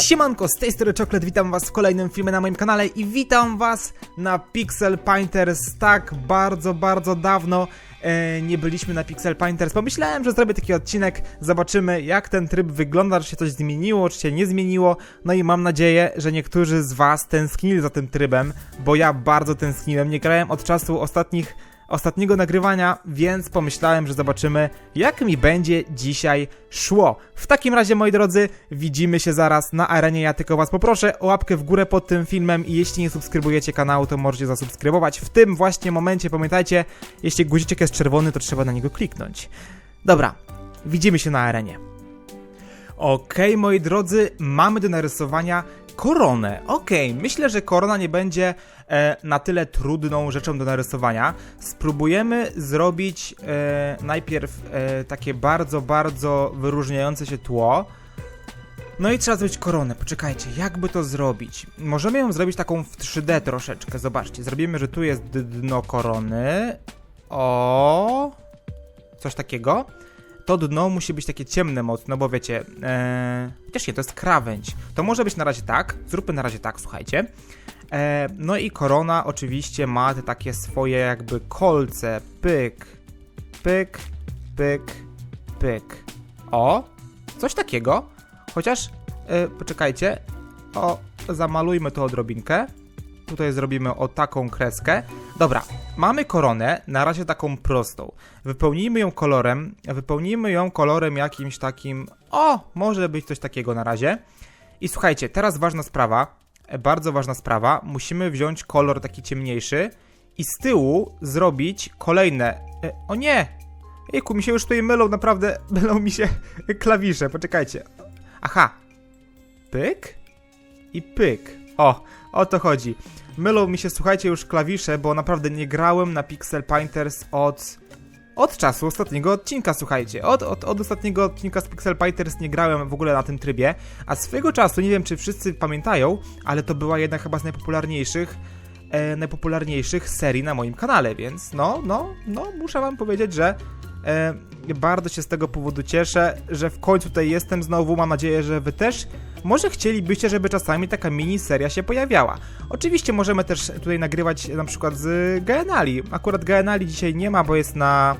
Siemanko, z tej strony Czoklet, witam was w kolejnym filmie na moim kanale i witam was na Pixel Painters. Tak bardzo, bardzo dawno e, nie byliśmy na Pixel Painters. Pomyślałem, że zrobię taki odcinek, zobaczymy jak ten tryb wygląda, czy się coś zmieniło, czy się nie zmieniło. No i mam nadzieję, że niektórzy z was tęsknili za tym trybem, bo ja bardzo tęskniłem. Nie grałem od czasu ostatnich ostatniego nagrywania, więc pomyślałem, że zobaczymy, jak mi będzie dzisiaj szło. W takim razie, moi drodzy, widzimy się zaraz na arenie. Ja tylko was poproszę o łapkę w górę pod tym filmem i jeśli nie subskrybujecie kanału, to możecie zasubskrybować. W tym właśnie momencie, pamiętajcie, jeśli guziczek jest czerwony, to trzeba na niego kliknąć. Dobra, widzimy się na arenie. Okej, moi drodzy, mamy do narysowania koronę. Okej, myślę, że korona nie będzie e, na tyle trudną rzeczą do narysowania. Spróbujemy zrobić e, najpierw e, takie bardzo, bardzo wyróżniające się tło. No i trzeba zrobić koronę. Poczekajcie, jakby to zrobić? Możemy ją zrobić taką w 3D troszeczkę. Zobaczcie, zrobimy, że tu jest dno korony. O, coś takiego to dno musi być takie ciemne mocno, bo wiecie, ee, też nie, to jest krawędź. To może być na razie tak, zróbmy na razie tak, słuchajcie. E, no i korona oczywiście ma te takie swoje jakby kolce, pyk, pyk, pyk, pyk. O, coś takiego, chociaż, e, poczekajcie, o, zamalujmy to odrobinkę. Tutaj zrobimy o taką kreskę. Dobra, mamy koronę, na razie taką prostą. Wypełnijmy ją kolorem, wypełnijmy ją kolorem jakimś takim... O, może być coś takiego na razie. I słuchajcie, teraz ważna sprawa, bardzo ważna sprawa. Musimy wziąć kolor taki ciemniejszy i z tyłu zrobić kolejne... E, o nie! Ejku, mi się już tutaj mylą, naprawdę mylą mi się klawisze, poczekajcie. Aha. Pyk i pyk. O, o to chodzi. Mylą mi się, słuchajcie, już klawisze, bo naprawdę nie grałem na Pixel Painters od... Od czasu ostatniego odcinka, słuchajcie. Od, od, od ostatniego odcinka z Pixel Painters nie grałem w ogóle na tym trybie, a swego czasu, nie wiem czy wszyscy pamiętają, ale to była jedna chyba z najpopularniejszych e, najpopularniejszych serii na moim kanale, więc no, no, no, muszę wam powiedzieć, że bardzo się z tego powodu cieszę, że w końcu tutaj jestem znowu. Mam nadzieję, że wy też. Może chcielibyście, żeby czasami taka mini seria się pojawiała. Oczywiście możemy też tutaj nagrywać na przykład z Gaenali. Akurat Gaenali dzisiaj nie ma, bo jest na,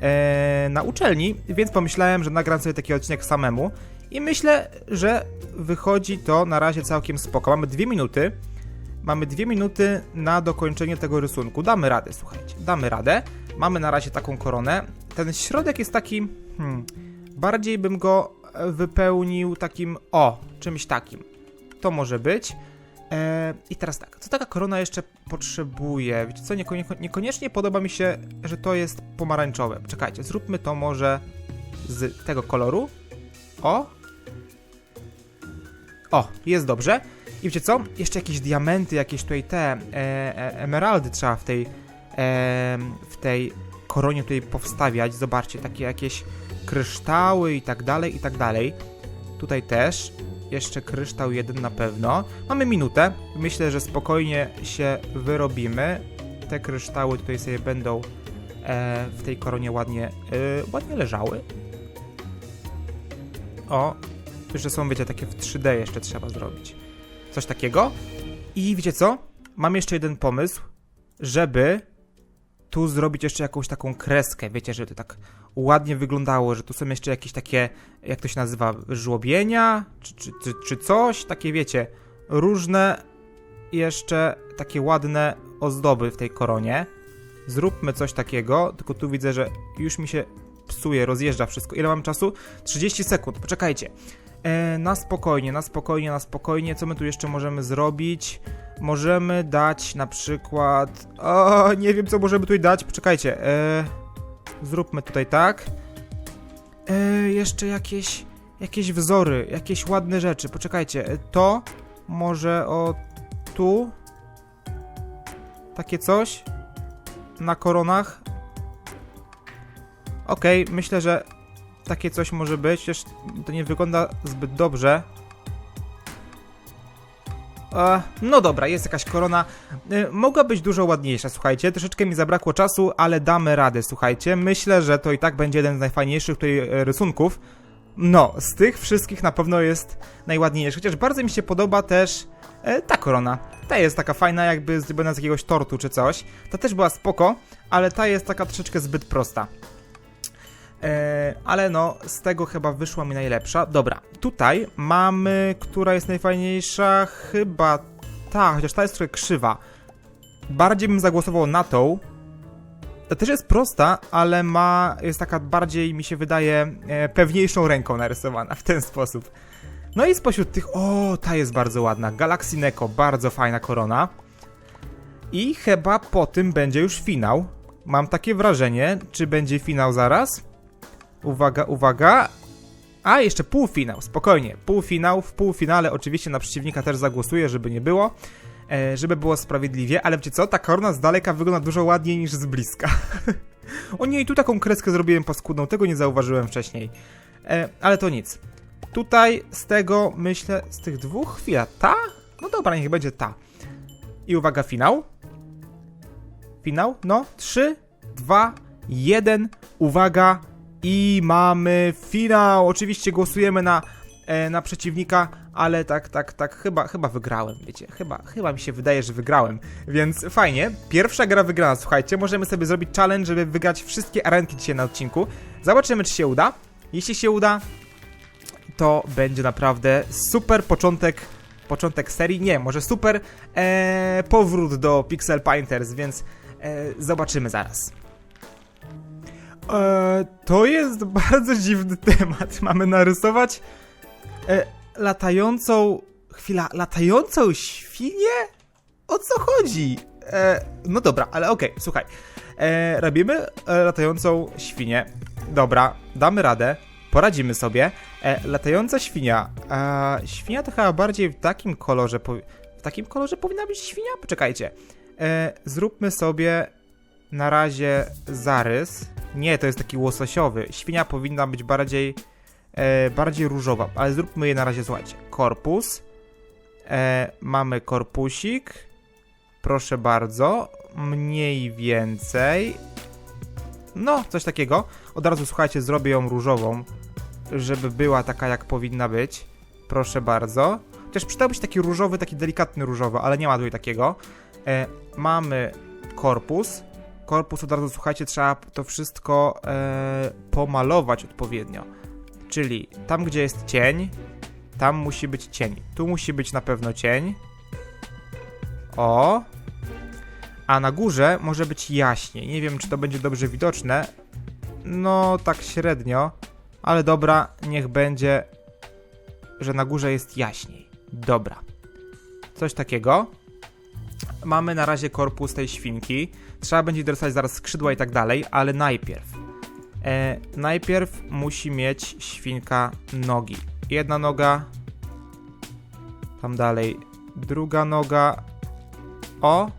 e, na uczelni, więc pomyślałem, że nagram sobie taki odcinek samemu. I myślę, że wychodzi to na razie całkiem spoko. Mamy dwie minuty. Mamy dwie minuty na dokończenie tego rysunku. Damy radę, słuchajcie. Damy radę. Mamy na razie taką koronę. Ten środek jest taki. Hmm, bardziej bym go e, wypełnił takim. O, czymś takim. To może być. E, I teraz tak, co taka korona jeszcze potrzebuje? Wiecie co, Nieko, nieko, niekoniecznie podoba mi się, że to jest pomarańczowe. Czekajcie, zróbmy to może z tego koloru. O. O, jest dobrze. I wiecie co? Jeszcze jakieś diamenty, jakieś tutaj te e, e, emeraldy trzeba w tej, e, tej koronie tutaj powstawiać. Zobaczcie, takie jakieś kryształy i tak dalej, i tak dalej. Tutaj też. Jeszcze kryształ jeden na pewno. Mamy minutę. Myślę, że spokojnie się wyrobimy. Te kryształy tutaj sobie będą e, w tej koronie ładnie, e, ładnie leżały. O, że są, wiecie, takie w 3D jeszcze trzeba zrobić. Coś takiego. I wiecie co? Mam jeszcze jeden pomysł, żeby tu zrobić jeszcze jakąś taką kreskę, wiecie, żeby to tak ładnie wyglądało, że tu są jeszcze jakieś takie, jak to się nazywa, żłobienia, czy, czy, czy, czy coś, takie wiecie, różne jeszcze takie ładne ozdoby w tej koronie. Zróbmy coś takiego, tylko tu widzę, że już mi się psuje, rozjeżdża wszystko. Ile mam czasu? 30 sekund, poczekajcie. E, na spokojnie, na spokojnie, na spokojnie. Co my tu jeszcze możemy zrobić? Możemy dać na przykład. O, nie wiem, co możemy tutaj dać. Poczekajcie. E, zróbmy tutaj tak. E, jeszcze jakieś. Jakieś wzory, jakieś ładne rzeczy. Poczekajcie. E, to może o tu. Takie coś. Na koronach. Okej, myślę, że takie coś może być, chociaż to nie wygląda zbyt dobrze. E, no dobra, jest jakaś korona. E, mogła być dużo ładniejsza, słuchajcie. Troszeczkę mi zabrakło czasu, ale damy radę, słuchajcie. Myślę, że to i tak będzie jeden z najfajniejszych tutaj e, rysunków. No, z tych wszystkich na pewno jest najładniejszy. Chociaż bardzo mi się podoba też e, ta korona. Ta jest taka fajna, jakby zrobiona z jakiegoś tortu czy coś. Ta też była spoko, ale ta jest taka troszeczkę zbyt prosta. E, ale no, z tego chyba wyszła mi najlepsza. Dobra, tutaj mamy, która jest najfajniejsza, chyba ta, chociaż ta jest trochę krzywa. Bardziej bym zagłosował na tą. To też jest prosta, ale ma, jest taka bardziej, mi się wydaje, e, pewniejszą ręką narysowana w ten sposób. No i spośród tych, o, ta jest bardzo ładna, Galaxy Neko, bardzo fajna korona. I chyba po tym będzie już finał. Mam takie wrażenie, czy będzie finał zaraz? Uwaga, uwaga. A, jeszcze półfinał, spokojnie. Półfinał, w półfinale oczywiście na przeciwnika też zagłosuję, żeby nie było. E, żeby było sprawiedliwie, ale wiecie co? Ta korona z daleka wygląda dużo ładniej niż z bliska. o nie, i tu taką kreskę zrobiłem paskudną, tego nie zauważyłem wcześniej. E, ale to nic. Tutaj z tego, myślę, z tych dwóch, chwila, ta? No dobra, niech będzie ta. I uwaga, finał. Finał, no, 3, 2, 1, uwaga, i mamy finał. Oczywiście głosujemy na, e, na przeciwnika, ale tak, tak, tak, chyba, chyba wygrałem, wiecie, chyba, chyba mi się wydaje, że wygrałem, więc fajnie. Pierwsza gra wygrana, słuchajcie, możemy sobie zrobić challenge, żeby wygrać wszystkie arenki dzisiaj na odcinku. Zobaczymy, czy się uda. Jeśli się uda, to będzie naprawdę super początek, początek serii, nie, może super e, powrót do Pixel Painters, więc e, zobaczymy zaraz. E, to jest bardzo dziwny temat. Mamy narysować e, latającą. Chwila, latającą świnię? O co chodzi? E, no dobra, ale okej, słuchaj. E, robimy e, latającą świnię. Dobra, damy radę. Poradzimy sobie. E, latająca świnia. E, świnia to chyba bardziej w takim kolorze. W takim kolorze powinna być świnia? Poczekajcie. E, zróbmy sobie na razie zarys. Nie, to jest taki łososiowy. Świnia powinna być bardziej, e, bardziej różowa, ale zróbmy je na razie, słuchajcie. Korpus. E, mamy korpusik. Proszę bardzo. Mniej więcej. No, coś takiego. Od razu, słuchajcie, zrobię ją różową, żeby była taka, jak powinna być. Proszę bardzo. Chociaż przydałby się taki różowy, taki delikatny różowy, ale nie ma tutaj takiego. E, mamy korpus korpus od razu, słuchajcie, trzeba to wszystko e, pomalować odpowiednio. Czyli tam, gdzie jest cień, tam musi być cień. Tu musi być na pewno cień. O. A na górze może być jaśniej. Nie wiem, czy to będzie dobrze widoczne. No, tak średnio. Ale dobra, niech będzie, że na górze jest jaśniej. Dobra. Coś takiego. Mamy na razie korpus tej świnki. Trzeba będzie dorysować zaraz skrzydła i tak dalej, ale najpierw. E, najpierw musi mieć świnka nogi. Jedna noga. Tam dalej. Druga noga. O.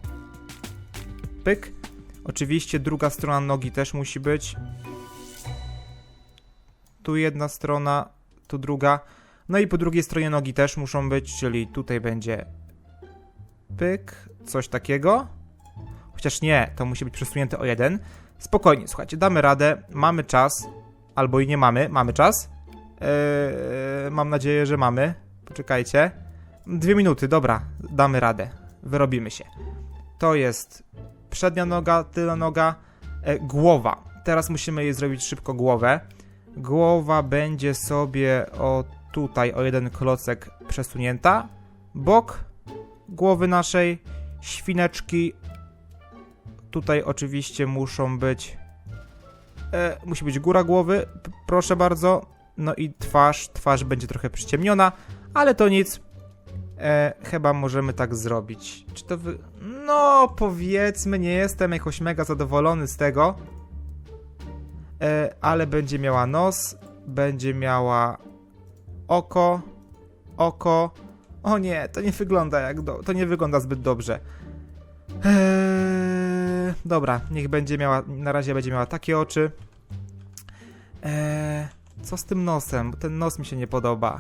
Pyk. Oczywiście druga strona nogi też musi być. Tu jedna strona, tu druga. No i po drugiej stronie nogi też muszą być, czyli tutaj będzie pyk, coś takiego. Chociaż nie, to musi być przesunięte o jeden. Spokojnie, słuchajcie, damy radę, mamy czas, albo i nie mamy, mamy czas. Eee, mam nadzieję, że mamy. Poczekajcie. Dwie minuty, dobra, damy radę. Wyrobimy się. To jest przednia noga, tylna noga, e, głowa. Teraz musimy jej zrobić szybko głowę. Głowa będzie sobie o tutaj o jeden klocek przesunięta. Bok głowy naszej, świneczki. Tutaj oczywiście muszą być. E, musi być góra głowy, proszę bardzo. No i twarz. Twarz będzie trochę przyciemniona, ale to nic. E, chyba możemy tak zrobić. Czy to wy... No, powiedzmy, nie jestem jakoś mega zadowolony z tego. E, ale będzie miała nos, będzie miała oko, oko. O nie, to nie wygląda jak do... to nie wygląda zbyt dobrze. Eee, dobra, niech będzie miała, na razie będzie miała takie oczy. Eee, co z tym nosem? Bo ten nos mi się nie podoba.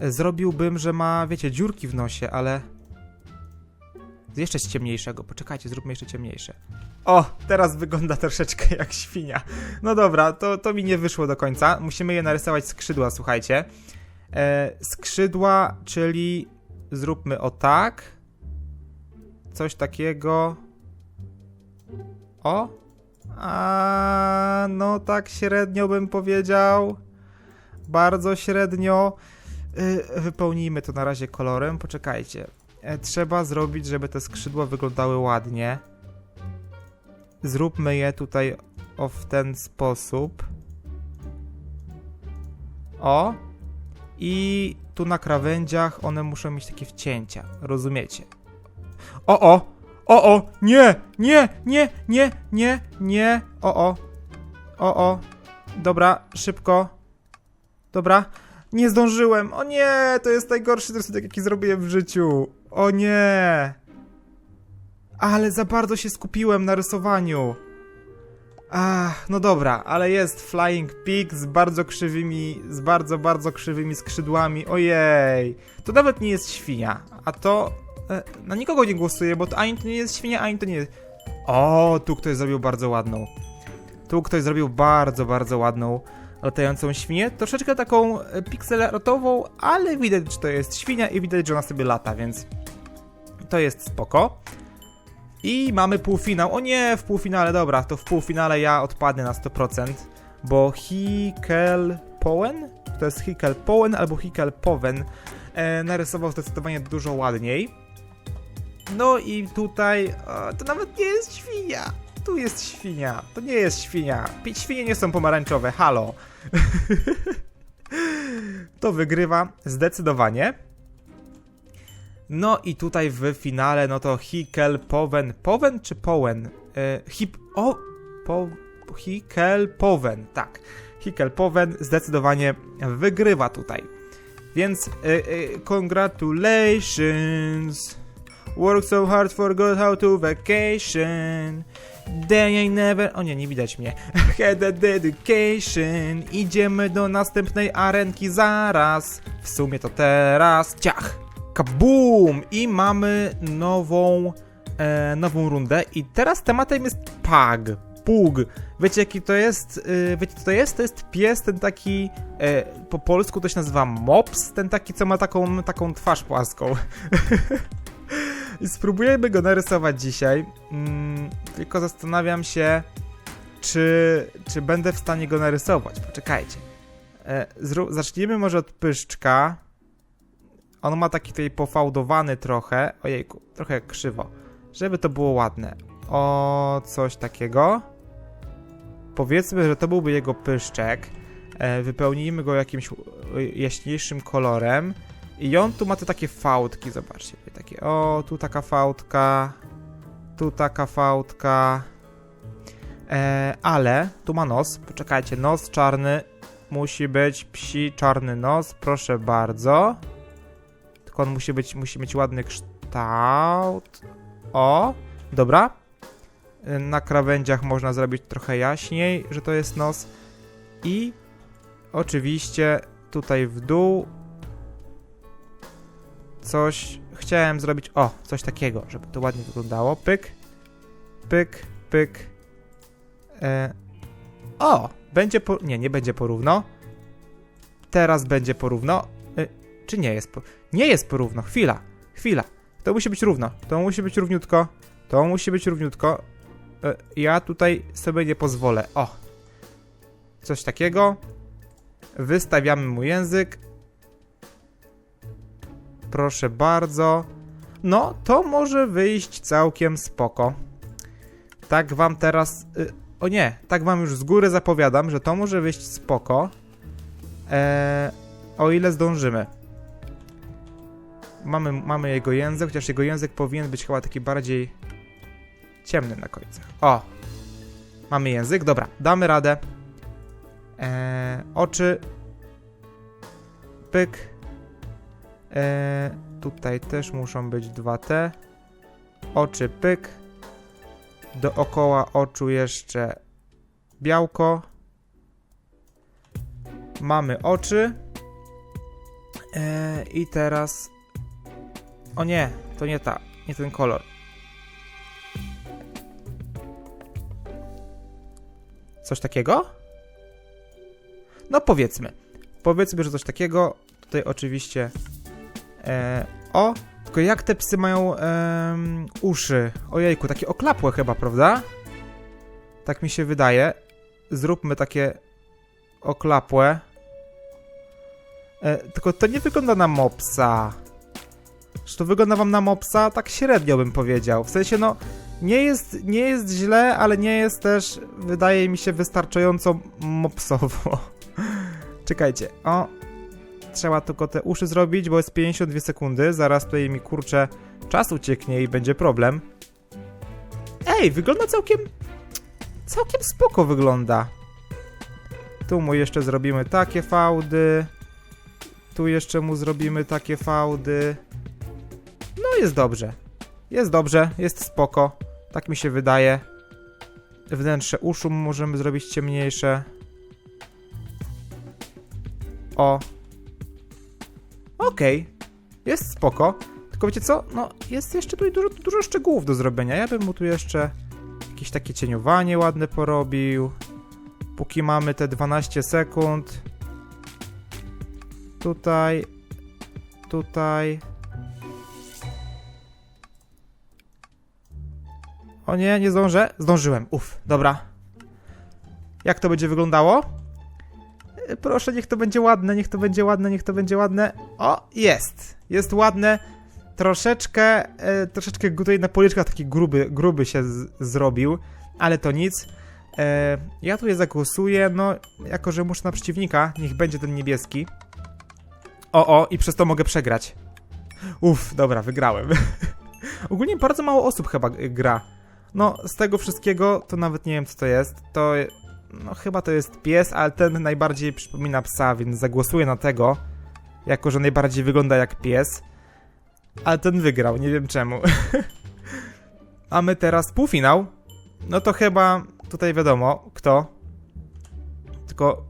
E, Zrobiłbym, że ma, wiecie, dziurki w nosie, ale... Jeszcze z ciemniejszego. Poczekajcie, zróbmy jeszcze ciemniejsze. O, teraz wygląda troszeczkę jak świnia. No dobra, to, to mi nie wyszło do końca. Musimy je narysować skrzydła, słuchajcie. E, skrzydła, czyli zróbmy o tak. Coś takiego. O. A, no tak średnio bym powiedział. Bardzo średnio. Y, wypełnijmy to na razie kolorem. Poczekajcie. E, trzeba zrobić, żeby te skrzydła wyglądały ładnie. Zróbmy je tutaj o w ten sposób. O. I tu na krawędziach one muszą mieć takie wcięcia. Rozumiecie? O, o! O, o! Nie! Nie! Nie! Nie! Nie! Nie! O, o! O, o! Dobra, szybko. Dobra. Nie zdążyłem. O nie! To jest najgorszy rysunek, jaki zrobiłem w życiu. O nie! Ale za bardzo się skupiłem na rysowaniu. Ach, no dobra, ale jest Flying Pig z bardzo krzywymi, z bardzo, bardzo krzywymi skrzydłami. Ojej, to nawet nie jest świnia, a to e, na nikogo nie głosuję, bo to ani to nie jest świnia, ani to nie jest... O, tu ktoś zrobił bardzo ładną. Tu ktoś zrobił bardzo, bardzo ładną latającą świnię. Troszeczkę taką e, pixelartową, ale widać, że to jest świnia i widać, że ona sobie lata, więc to jest spoko. I mamy półfinał. O nie, w półfinale, dobra, to w półfinale ja odpadnę na 100%, bo Hikel Powen, to jest Hikel Powen albo Hikel Powen, e, narysował zdecydowanie dużo ładniej. No i tutaj, e, to nawet nie jest świnia. Tu jest świnia, to nie jest świnia. Świnie nie są pomarańczowe, halo. to wygrywa zdecydowanie. No i tutaj w finale, no to Hikel Powen. Powen czy Powen? E, hip. O! Po, Hikel Powen, tak. Hikel Powen zdecydowanie wygrywa tutaj. Więc e, e, congratulations. Work so hard, forgot how to vacation. Day I never. O nie, nie widać mnie. Had a dedication. Idziemy do następnej arenki zaraz. W sumie to teraz. Ciach! Kabum! I mamy nową, e, nową rundę. I teraz tematem jest Pug. Pug. Wiecie jaki to jest? E, wiecie co to jest? To jest pies, ten taki, e, po polsku to się nazywa mops, ten taki, co ma taką, taką twarz płaską. I spróbujemy go narysować dzisiaj. Mm, tylko zastanawiam się, czy, czy będę w stanie go narysować. Poczekajcie. E, zacznijmy może od pyszczka. On ma taki tutaj pofałdowany trochę. Ojejku, trochę krzywo. Żeby to było ładne. O, coś takiego. Powiedzmy, że to byłby jego pyszczek. E, wypełnijmy go jakimś e, jaśniejszym kolorem. I on tu ma te takie fałdki, zobaczcie. Takie, o, tu taka fałdka. Tu taka fałdka. E, ale tu ma nos. Poczekajcie, nos czarny musi być psi czarny nos, proszę bardzo. Tylko on musi być, musi mieć ładny kształt. O, dobra. Na krawędziach można zrobić trochę jaśniej, że to jest nos. I oczywiście tutaj w dół coś chciałem zrobić. O, coś takiego, żeby to ładnie wyglądało. Pyk, pyk, pyk. E, o, będzie po... Nie, nie będzie porówno. Teraz będzie porówno. E, czy nie jest po... Nie jest porówno. Chwila, chwila. To musi być równo. To musi być równiutko. To musi być równiutko. E, ja tutaj sobie nie pozwolę. O. Coś takiego. Wystawiamy mu język. Proszę bardzo. No, to może wyjść całkiem spoko. Tak wam teraz... Y, o nie, tak wam już z góry zapowiadam, że to może wyjść spoko. Eee, o ile zdążymy. Mamy, mamy jego język, chociaż jego język powinien być chyba taki bardziej ciemny na końcach. O! Mamy język, dobra, damy radę. Eee, oczy. Pyk. Eee, tutaj też muszą być dwa T. Oczy, pyk. Dookoła oczu jeszcze białko. Mamy oczy. Eee, I teraz. O nie, to nie ta, nie ten kolor. Coś takiego? No powiedzmy. Powiedzmy, że coś takiego. Tutaj oczywiście. E, o! Tylko jak te psy mają em, uszy? Ojejku, takie oklapłe chyba, prawda? Tak mi się wydaje. Zróbmy takie oklapłe. E, tylko to nie wygląda na mopsa. Czy to wygląda wam na mopsa? Tak średnio bym powiedział. W sensie, no, nie jest, nie jest źle, ale nie jest też, wydaje mi się, wystarczająco mopsowo. Czekajcie, o. Trzeba tylko te uszy zrobić, bo jest 52 sekundy. Zaraz tutaj mi kurczę czas ucieknie i będzie problem. Ej, wygląda całkiem. Całkiem spoko wygląda. Tu mu jeszcze zrobimy takie fałdy. Tu jeszcze mu zrobimy takie fałdy. No jest dobrze. Jest dobrze, jest spoko. Tak mi się wydaje. Wnętrze uszu możemy zrobić ciemniejsze. O. Okej. Jest spoko. Tylko wiecie co? No, jest jeszcze tutaj dużo, dużo szczegółów do zrobienia. Ja bym mu tu jeszcze jakieś takie cieniowanie ładne porobił. Póki mamy te 12 sekund. Tutaj. Tutaj. O nie, nie zdążę. Zdążyłem. Uff, dobra. Jak to będzie wyglądało? E, Proszę, niech to będzie ładne, niech to będzie ładne, niech to będzie ładne. O, jest. Jest ładne. Troszeczkę, e, troszeczkę tutaj na policzkach taki gruby, gruby się z, zrobił, ale to nic. E, ja tutaj zagłosuję, no, jako że muszę na przeciwnika, niech będzie ten niebieski. O, o, i przez to mogę przegrać. Uff, dobra, wygrałem. Ogólnie bardzo mało osób chyba gra. No, z tego wszystkiego to nawet nie wiem, co to jest. To, no, chyba to jest pies, ale ten najbardziej przypomina psa, więc zagłosuję na tego. Jako, że najbardziej wygląda jak pies. Ale ten wygrał, nie wiem czemu. Mamy teraz półfinał. No to chyba tutaj wiadomo, kto. Tylko.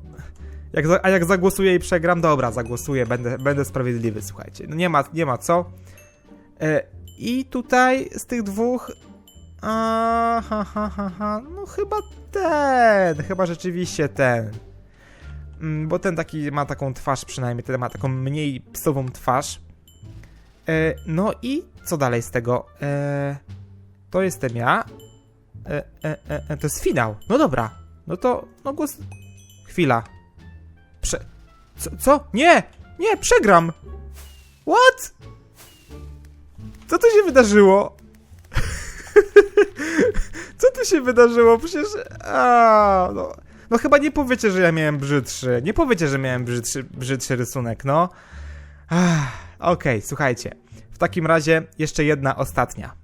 Jak za, a jak zagłosuję i przegram, dobra, zagłosuję, będę, będę sprawiedliwy, słuchajcie. No nie ma, nie ma co. E, I tutaj z tych dwóch. A, ha, ha, ha, ha. No chyba ten. Chyba rzeczywiście ten. Mm, Bo ten taki ma taką twarz przynajmniej, ten ma taką mniej psową twarz. E, no i co dalej z tego? E, to jestem ja. E, e, e, e, to jest finał. No dobra. No to, no głos... Chwila. Prze... Co? co? Nie! Nie, przegram! What? Co tu się wydarzyło? Co tu się wydarzyło? Przecież... A, no, no chyba nie powiecie, że ja miałem brzydszy. Nie powiecie, że miałem brzydszy, brzydszy rysunek, no. Ach, Okej, słuchajcie. W takim razie jeszcze jedna ostatnia.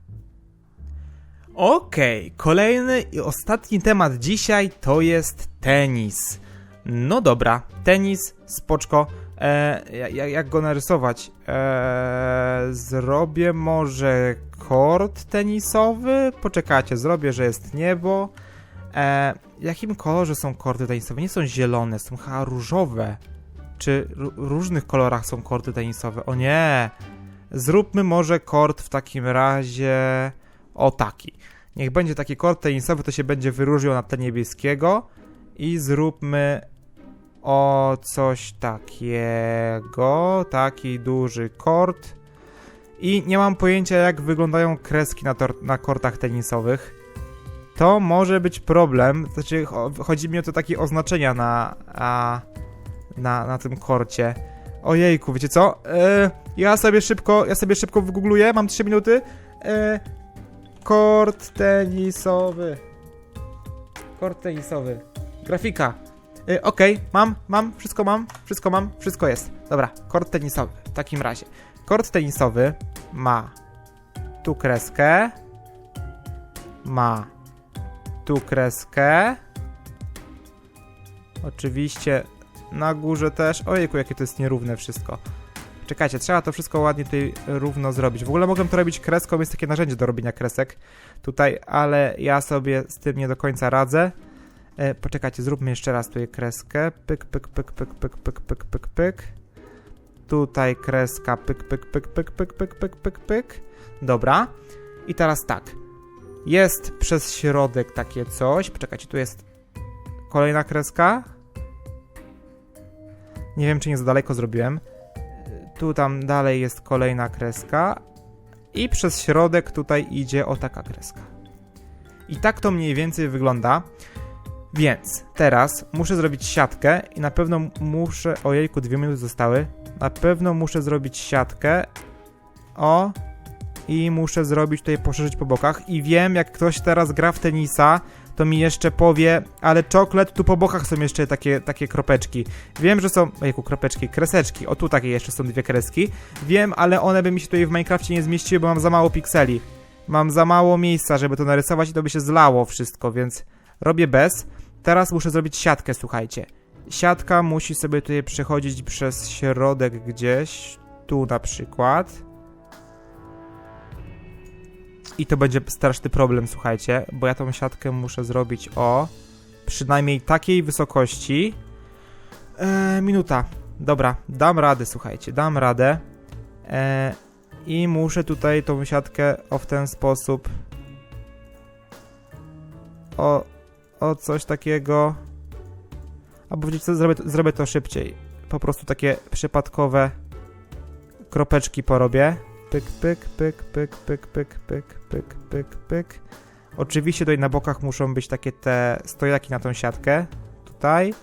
Okej, kolejny i ostatni temat dzisiaj to jest tenis. No dobra, tenis, spoczko. E, ja- ja- jak go narysować? E, zrobię może kort tenisowy? Poczekajcie, zrobię, że jest niebo. E, jakim kolorze są korty tenisowe? Nie są zielone, są chyba różowe. Czy różnych kolorach są korty tenisowe? O nie! Zróbmy może kort w takim razie o taki. Niech będzie taki kort tenisowy, to się będzie wyróżniał na tle niebieskiego. I zróbmy o coś takiego. Taki duży kort. I nie mam pojęcia, jak wyglądają kreski na, na kortach tenisowych. To może być problem. Znaczy, cho- chodzi mi o to takie oznaczenia na, a, na, na tym korcie. Ojejku, wiecie co? E, ja sobie szybko, ja sobie szybko wygoogluję, mam 3 minuty. E, kort tenisowy. Kort tenisowy. Grafika. E, Okej, mam, mam, wszystko mam, wszystko mam, wszystko jest. Dobra, kort tenisowy. W takim razie. Kort tenisowy ma tu kreskę. Ma tu kreskę. Oczywiście na górze też. Ojejku, jakie to jest nierówne wszystko. Czekajcie, trzeba to wszystko ładnie tutaj równo zrobić. W ogóle mogę to robić kreską, jest takie narzędzie do robienia kresek tutaj, ale ja sobie z tym nie do końca radzę. E, poczekajcie, zróbmy jeszcze raz tutaj kreskę. Pyk, pyk, pyk, pyk, pyk, pyk, pyk, pyk, pyk. Tutaj kreska, pyk, pyk, pyk, pyk, pyk, pyk, pyk, pyk, pyk. Dobra. I teraz tak. Jest przez środek takie coś. Poczekajcie, tu jest kolejna kreska. Nie wiem, czy nie za daleko zrobiłem. Tu tam dalej jest kolejna kreska. I przez środek tutaj idzie o taka kreska. I tak to mniej więcej wygląda. Więc teraz muszę zrobić siatkę i na pewno muszę... Ojejku, dwie minuty zostały. Na pewno muszę zrobić siatkę. O. I muszę zrobić tutaj, poszerzyć po bokach. I wiem, jak ktoś teraz gra w tenisa, to mi jeszcze powie, ale czoklet, tu po bokach są jeszcze takie, takie kropeczki. Wiem, że są, ojejku, kropeczki, kreseczki. O, tu takie jeszcze są dwie kreski. Wiem, ale one by mi się tutaj w Minecrafcie nie zmieściły, bo mam za mało pikseli. Mam za mało miejsca, żeby to narysować i to by się zlało wszystko, więc robię bez. Teraz muszę zrobić siatkę, słuchajcie. Siatka musi sobie tutaj przechodzić przez środek gdzieś, tu na przykład. I to będzie straszny problem, słuchajcie, bo ja tą siatkę muszę zrobić o przynajmniej takiej wysokości. Eee, minuta. Dobra, dam radę, słuchajcie, dam radę. Eee, I muszę tutaj tą siatkę o w ten sposób. O, o coś takiego. Albo wiecie co, zrobię, zrobię to szybciej. Po prostu takie przypadkowe kropeczki porobię. Pyk, pyk, pyk, pyk, pyk, pyk, pyk, pyk, pyk, pyk. Oczywiście tutaj na bokach muszą być takie te stojaki na tą siatkę. Tutaj.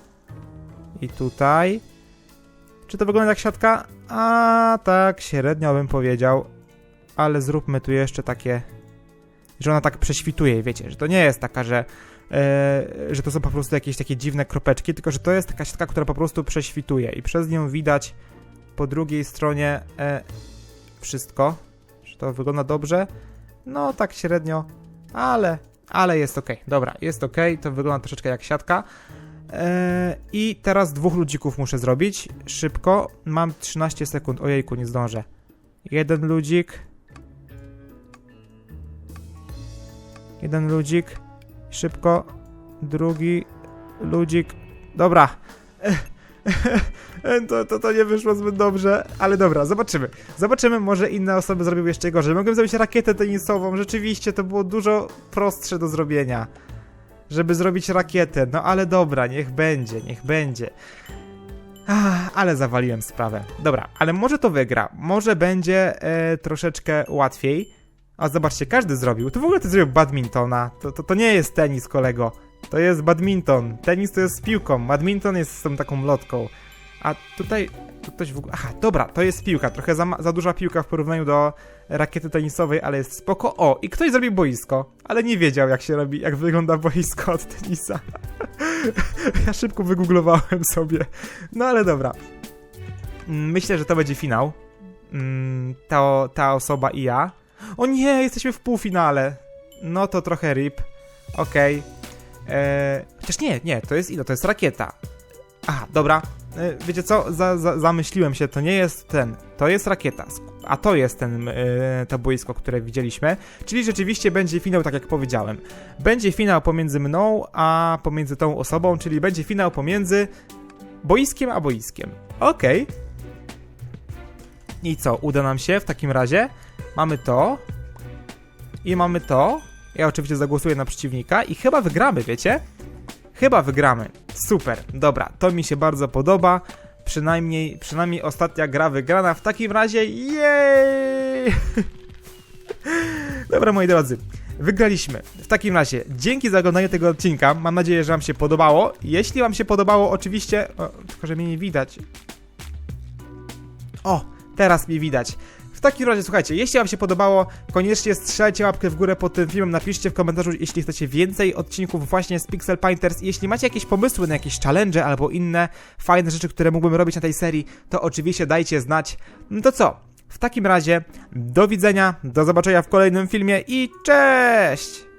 I tutaj. Czy to wygląda jak siatka? A tak, średnio bym powiedział. Ale zróbmy tu jeszcze takie, że ona tak prześwituje, wiecie, że to nie jest taka, że, e, że to są po prostu jakieś takie dziwne kropeczki, tylko że to jest taka siatka, która po prostu prześwituje i przez nią widać po drugiej stronie e, wszystko. Czy to wygląda dobrze? No, tak średnio, ale, ale jest ok. Dobra, jest ok, to wygląda troszeczkę jak siatka. Eee, I teraz dwóch ludzików muszę zrobić. Szybko. Mam 13 sekund. Ojejku, nie zdążę. Jeden ludzik. Jeden ludzik. Szybko. Drugi ludzik. Dobra. To, to, to nie wyszło zbyt dobrze, ale dobra, zobaczymy. Zobaczymy, może inne osoby zrobiły jeszcze gorzej. Mogłem zrobić rakietę tenisową, rzeczywiście to było dużo prostsze do zrobienia. Żeby zrobić rakietę, no ale dobra, niech będzie, niech będzie. Ach, ale zawaliłem sprawę. Dobra, ale może to wygra. Może będzie e, troszeczkę łatwiej. A zobaczcie, każdy zrobił. To w ogóle ty zrobił badmintona. To, to, to nie jest tenis, kolego. To jest badminton. Tenis to jest z piłką. Badminton jest z tą taką lotką. A tutaj tu ktoś w ogóle... Aha, dobra, to jest piłka. Trochę za, za duża piłka w porównaniu do rakiety tenisowej, ale jest spoko. O, i ktoś zrobił boisko, ale nie wiedział jak się robi, jak wygląda boisko od tenisa. ja szybko wygooglowałem sobie. No ale dobra. Mm, Myślę, że to będzie finał. Mm, Ta, ta osoba i ja. O nie, jesteśmy w półfinale. No to trochę rip. Okej. Eee, Chociaż nie, nie, to jest ile? To jest rakieta. Aha, dobra. E, Wiecie co? Za, za, zamyśliłem się, to nie jest ten. To jest rakieta. A to jest ten, e, to boisko, które widzieliśmy. Czyli rzeczywiście będzie finał, tak jak powiedziałem. Będzie finał pomiędzy mną, a pomiędzy tą osobą, czyli będzie finał pomiędzy boiskiem a boiskiem. Okej. I co? Uda nam się w takim razie. Mamy to. I mamy to. Ja oczywiście zagłosuję na przeciwnika i chyba wygramy, wiecie? Chyba wygramy. Super, dobra, to mi się bardzo podoba. Przynajmniej, przynajmniej ostatnia gra wygrana. W takim razie, jej! Dobra, moi drodzy, wygraliśmy. W takim razie, dzięki za oglądanie tego odcinka. Mam nadzieję, że Wam się podobało. Jeśli Wam się podobało, oczywiście. O, tylko, że mnie nie widać. O, teraz mnie widać. Takim razie, słuchajcie, jeśli Wam się podobało, koniecznie strzelcie łapkę w górę pod tym filmem, napiszcie w komentarzu, jeśli chcecie więcej odcinków właśnie z Pixel Painters. Jeśli macie jakieś pomysły na jakieś challenge albo inne fajne rzeczy, które mógłbym robić na tej serii, to oczywiście dajcie znać. No to co? W takim razie, do widzenia, do zobaczenia w kolejnym filmie i cześć!